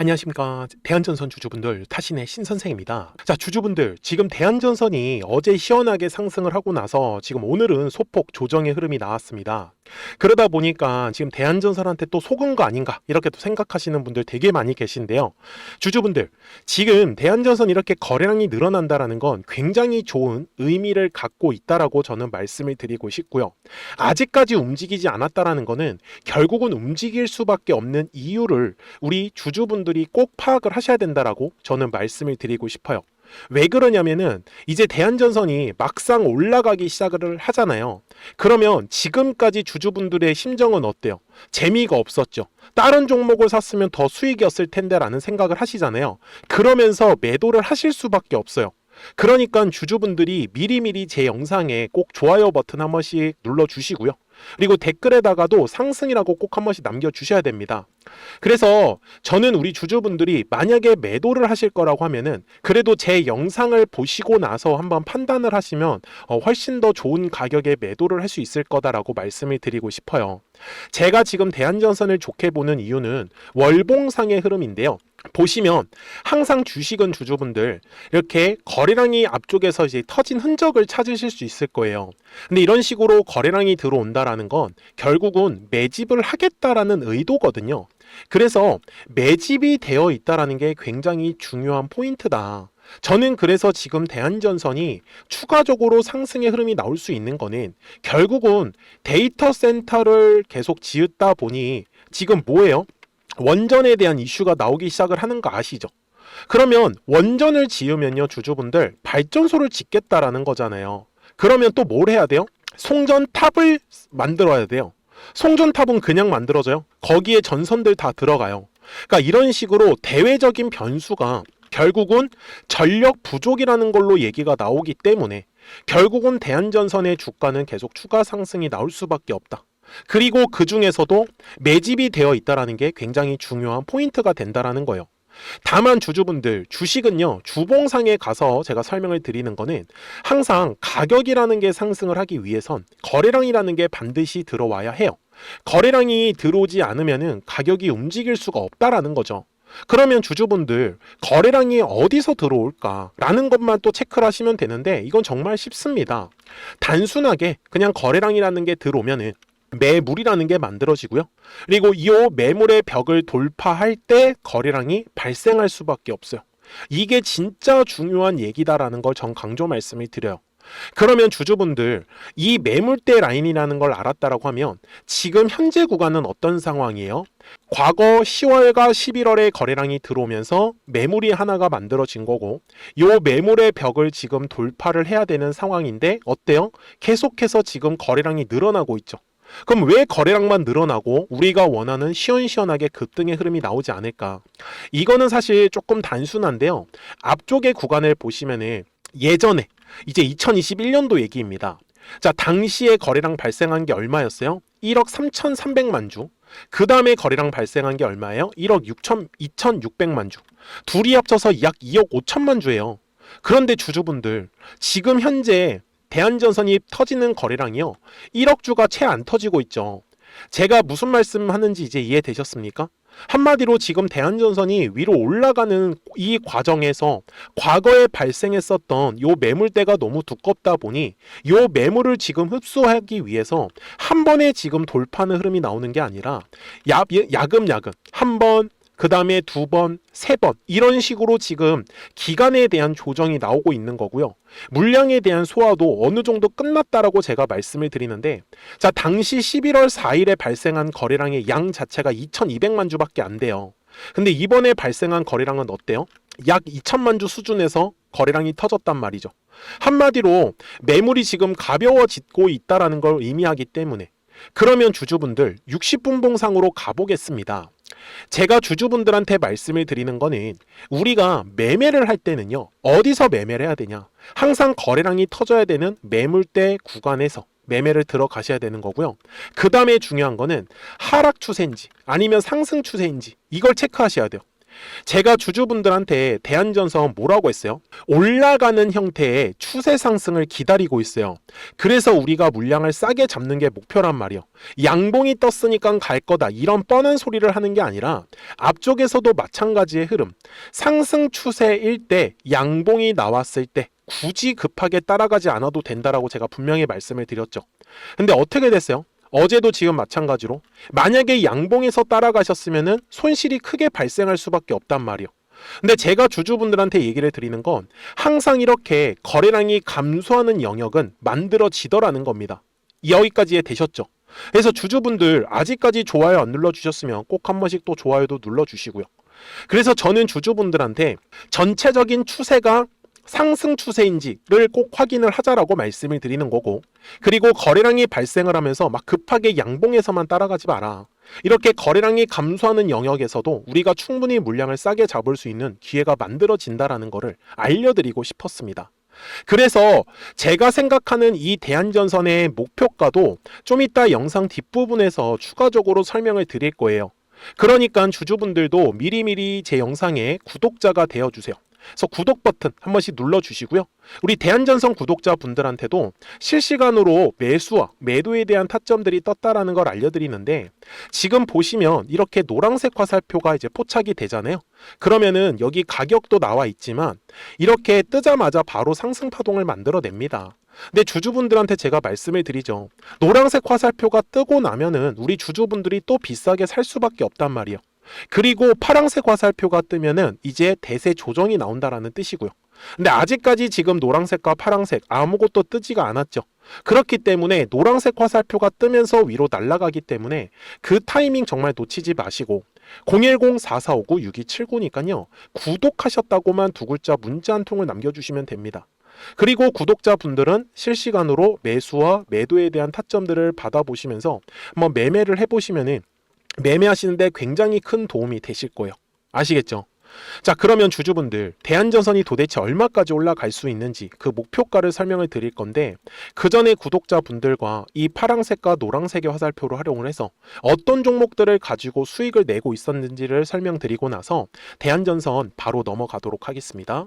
안녕하십니까. 대한전선 주주분들, 타신의 신선생입니다. 자, 주주분들, 지금 대한전선이 어제 시원하게 상승을 하고 나서 지금 오늘은 소폭 조정의 흐름이 나왔습니다. 그러다 보니까 지금 대한전선한테 또 속은 거 아닌가, 이렇게 또 생각하시는 분들 되게 많이 계신데요. 주주분들, 지금 대한전선 이렇게 거래량이 늘어난다라는 건 굉장히 좋은 의미를 갖고 있다라고 저는 말씀을 드리고 싶고요. 아직까지 움직이지 않았다라는 거는 결국은 움직일 수밖에 없는 이유를 우리 주주분들 이 꼭 파악을 하셔야 된다라고 저는 말씀을 드리고 싶어요. 왜 그러냐면은 이제 대한전선이 막상 올라가기 시작을 하잖아요. 그러면 지금까지 주주분들의 심정은 어때요? 재미가 없었죠. 다른 종목을 샀으면 더 수익이었을 텐데라는 생각을 하시잖아요. 그러면서 매도를 하실 수밖에 없어요. 그러니까 주주분들이 미리미리 제 영상에 꼭 좋아요 버튼 한 번씩 눌러주시고요. 그리고 댓글에다가도 상승이라고 꼭 한 번씩 남겨주셔야 됩니다. 그래서 저는 우리 주주분들이 만약에 매도를 하실 거라고 하면은 그래도 제 영상을 보시고 나서 한번 판단을 하시면 어, 훨씬 더 좋은 가격에 매도를 할 수 있을 거다라고 말씀을 드리고 싶어요. 제가 지금 대한전선을 좋게 보는 이유는 월봉상의 흐름인데요. 보시면 항상 주식은 주주분들 이렇게 거래량이 앞쪽에서 이제 터진 흔적을 찾으실 수 있을 거예요. 근데 이런 식으로 거래량이 들어온다라는 건 결국은 매집을 하겠다라는 의도거든요. 그래서 매집이 되어 있다라는 게 굉장히 중요한 포인트다. 저는 그래서 지금 대한전선이 추가적으로 상승의 흐름이 나올 수 있는 거는 결국은 데이터 센터를 계속 지었다 보니 지금 뭐예요? 원전에 대한 이슈가 나오기 시작을 하는 거 아시죠? 그러면 원전을 지으면요, 주주분들 발전소를 짓겠다라는 거잖아요. 그러면 또 뭘 해야 돼요? 송전탑을 만들어야 돼요. 송전탑은 그냥 만들어져요. 거기에 전선들 다 들어가요. 그러니까 이런 식으로 대외적인 변수가 결국은 전력 부족이라는 걸로 얘기가 나오기 때문에 결국은 대한전선의 주가는 계속 추가 상승이 나올 수밖에 없다. 그리고 그 중에서도 매집이 되어 있다라는 게 굉장히 중요한 포인트가 된다라는 거예요. 다만 주주분들 주식은요 주봉상에 가서 제가 설명을 드리는 거는 항상 가격이라는 게 상승을 하기 위해선 거래량이라는 게 반드시 들어와야 해요. 거래량이 들어오지 않으면은 가격이 움직일 수가 없다라는 거죠. 그러면 주주분들 거래량이 어디서 들어올까라는 것만 또 체크를 하시면 되는데 이건 정말 쉽습니다. 단순하게 그냥 거래량이라는 게 들어오면은 매물이라는 게 만들어지고요. 그리고 이 매물의 벽을 돌파할 때 거래량이 발생할 수밖에 없어요. 이게 진짜 중요한 얘기다라는 걸 전 강조 말씀을 드려요. 그러면 주주분들 이 매물대 라인이라는 걸 알았다라고 하면 지금 현재 구간은 어떤 상황이에요? 과거 10월과 11월에 거래량이 들어오면서 매물이 하나가 만들어진 거고 요 매물의 벽을 지금 돌파를 해야 되는 상황인데 어때요? 계속해서 지금 거래량이 늘어나고 있죠. 그럼 왜 거래량만 늘어나고 우리가 원하는 시원시원하게 급등의 흐름이 나오지 않을까? 이거는 사실 조금 단순한데요. 앞쪽의 구간을 보시면은 예전에 이제 2021년도 얘기입니다. 자, 당시에 거래량 발생한 게 얼마였어요? 1억 3,300만 주. 그 다음에 거래량 발생한 게 얼마예요? 1억 6천, 2,600만 주. 둘이 합쳐서 약 2억 5천만 주예요. 그런데 주주분들, 지금 현재 대한전선이 터지는 거래량이요. 1억 주가 채 안 터지고 있죠. 제가 무슨 말씀 하는지 이제 이해되셨습니까? 한마디로 지금 대한전선이 위로 올라가는 이 과정에서 과거에 발생했었던 요 매물대가 너무 두껍다 보니 요 매물을 지금 흡수하기 위해서 한 번에 지금 돌파는 흐름이 나오는 게 아니라 야, 야금야금 한 번, 그 다음에 두 번, 세 번, 이런 식으로 지금 기간에 대한 조정이 나오고 있는 거고요. 물량에 대한 소화도 어느 정도 끝났다라고 제가 말씀을 드리는데, 자, 당시 11월 4일에 발생한 거래량의 양 자체가 2,200만 주밖에 안 돼요. 근데 이번에 발생한 거래량은 어때요? 약 2천만 주 수준에서 거래량이 터졌단 말이죠. 한마디로 매물이 지금 가벼워지고 있다라는 걸 의미하기 때문에 그러면 주주분들 60분 봉상으로 가보겠습니다. 제가 주주분들한테 말씀을 드리는 거는 우리가 매매를 할 때는요, 어디서 매매를 해야 되냐? 항상 거래량이 터져야 되는 매물대 구간에서 매매를 들어가셔야 되는 거고요. 그 다음에 중요한 거는 하락 추세인지 아니면 상승 추세인지 이걸 체크하셔야 돼요. 제가 주주분들한테 대한전선 뭐라고 했어요? 올라가는 형태의 추세 상승을 기다리고 있어요. 그래서 우리가 물량을 싸게 잡는 게 목표란 말이요. 양봉이 떴으니까 갈 거다. 이런 뻔한 소리를 하는 게 아니라 앞쪽에서도 마찬가지의 흐름. 상승 추세일 때 양봉이 나왔을 때 굳이 급하게 따라가지 않아도 된다라고 제가 분명히 말씀을 드렸죠. 근데 어떻게 됐어요? 어제도 지금 마찬가지로 만약에 양봉에서 따라가셨으면은 손실이 크게 발생할 수밖에 없단 말이요. 근데 제가 주주분들한테 얘기를 드리는 건 항상 이렇게 거래량이 감소하는 영역은 만들어지더라는 겁니다. 여기까지 되셨죠? 그래서 주주분들 아직까지 좋아요 안 눌러주셨으면 꼭 한 번씩 또 좋아요도 눌러주시고요. 그래서 저는 주주분들한테 전체적인 추세가 상승 추세인지를 꼭 확인을 하자라고 말씀을 드리는 거고 그리고 거래량이 발생을 하면서 막 급하게 양봉에서만 따라가지 마라. 이렇게 거래량이 감소하는 영역에서도 우리가 충분히 물량을 싸게 잡을 수 있는 기회가 만들어진다라는 것을 알려드리고 싶었습니다. 그래서 제가 생각하는 이 대한전선의 목표가도 좀 이따 영상 뒷부분에서 추가적으로 설명을 드릴 거예요. 그러니까 주주분들도 미리미리 제 영상에 구독자가 되어 주세요. 그래서 구독 버튼 한 번씩 눌러 주시고요. 우리 대한전선 구독자분들한테도 실시간으로 매수와 매도에 대한 타점들이 떴다라는 걸 알려드리는데 지금 보시면 이렇게 노란색 화살표가 이제 포착이 되잖아요. 그러면은 여기 가격도 나와 있지만 이렇게 뜨자마자 바로 상승 파동을 만들어냅니다. 근데 주주분들한테 제가 말씀을 드리죠. 노란색 화살표가 뜨고 나면은 우리 주주분들이 또 비싸게 살 수밖에 없단 말이에요. 그리고 파랑색 화살표가 뜨면은 이제 대세 조정이 나온다라는 뜻이고요. 근데 아직까지 지금 노란색과 파랑색 아무것도 뜨지가 않았죠. 그렇기 때문에 노란색 화살표가 뜨면서 위로 날아가기 때문에 그 타이밍 정말 놓치지 마시고 010-4459-6279니까요. 구독하셨다고만 두 글자 문자 한 통을 남겨주시면 됩니다. 그리고 구독자분들은 실시간으로 매수와 매도에 대한 타점들을 받아보시면서 한번 매매를 해보시면은 매매하시는데 굉장히 큰 도움이 되실 거예요. 아시겠죠? 자, 그러면 주주분들, 대한전선이 도대체 얼마까지 올라갈 수 있는지 그 목표가를 설명을 드릴 건데, 그 전에 구독자분들과 이 파랑색과 노랑색의 화살표를 활용을 해서 어떤 종목들을 가지고 수익을 내고 있었는지를 설명드리고 나서 대한전선 바로 넘어가도록 하겠습니다.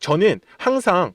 저는 항상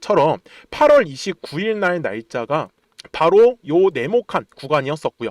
처럼 8월 29일 날 날짜가 바로 요 네모칸 구간이었었고요.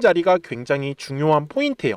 자리가 굉장히 중요한 포인트예요.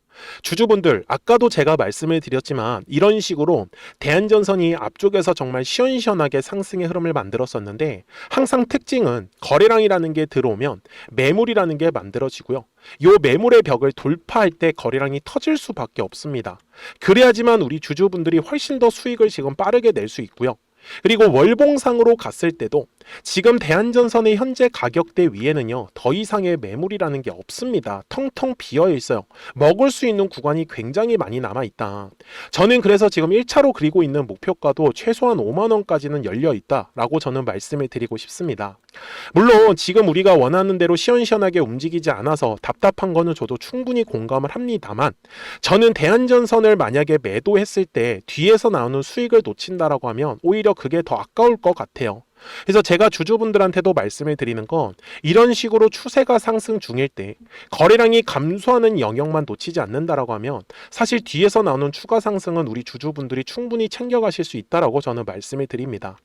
주주분들, 아까도 제가 말씀을 드렸지만 이런 식으로 대한전선이 앞쪽에서 정말 시원시원하게 상승의 흐름을 만들었었는데 항상 특징은 거래량이라는 게 들어오면 매물이라는 게 만들어지고요. 요 매물의 벽을 돌파할 때 거래량이 터질 수밖에 없습니다. 그래야지만 우리 주주분들이 훨씬 더 수익을 지금 빠르게 낼 수 있고요. 그리고 월봉상으로 갔을 때도 지금 대한전선의 현재 가격대 위에는요 더 이상의 매물이라는 게 없습니다. 텅텅 비어 있어요. 먹을 수 있는 구간이 굉장히 많이 남아 있다. 저는 그래서 지금 1차로 그리고 있는 목표가도 최소한 5만원까지는 열려 있다 라고 저는 말씀을 드리고 싶습니다. 물론 지금 우리가 원하는 대로 시원시원하게 움직이지 않아서 답답한 거는 저도 충분히 공감을 합니다만 저는 대한전선을 만약에 매도했을 때 뒤에서 나오는 수익을 놓친다라고 하면 오히려 그게 더 아까울 것 같아요. 그래서 제가 주주분들한테도 말씀을 드리는 건 이런 식으로 추세가 상승 중일 때 거래량이 감소하는 영역만 놓치지 않는다라고 하면 사실 뒤에서 나오는 추가 상승은 우리 주주분들이 충분히 챙겨가실 수 있다라고 저는 말씀을 드립니다.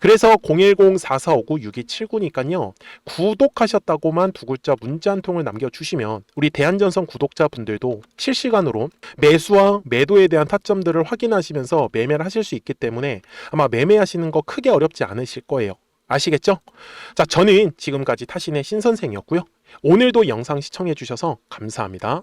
그래서 010-4459-6279니까요. 구독하셨다고만 두 글자 문자 한 통을 남겨주시면 우리 대한전선 구독자분들도 실시간으로 매수와 매도에 대한 타점들을 확인하시면서 매매를 하실 수 있기 때문에 아마 매매하시는 거 크게 어렵지 않으실 거예요. 아시겠죠? 자, 저는 지금까지 타신의 신선생이었고요. 오늘도 영상 시청해 주셔서 감사합니다.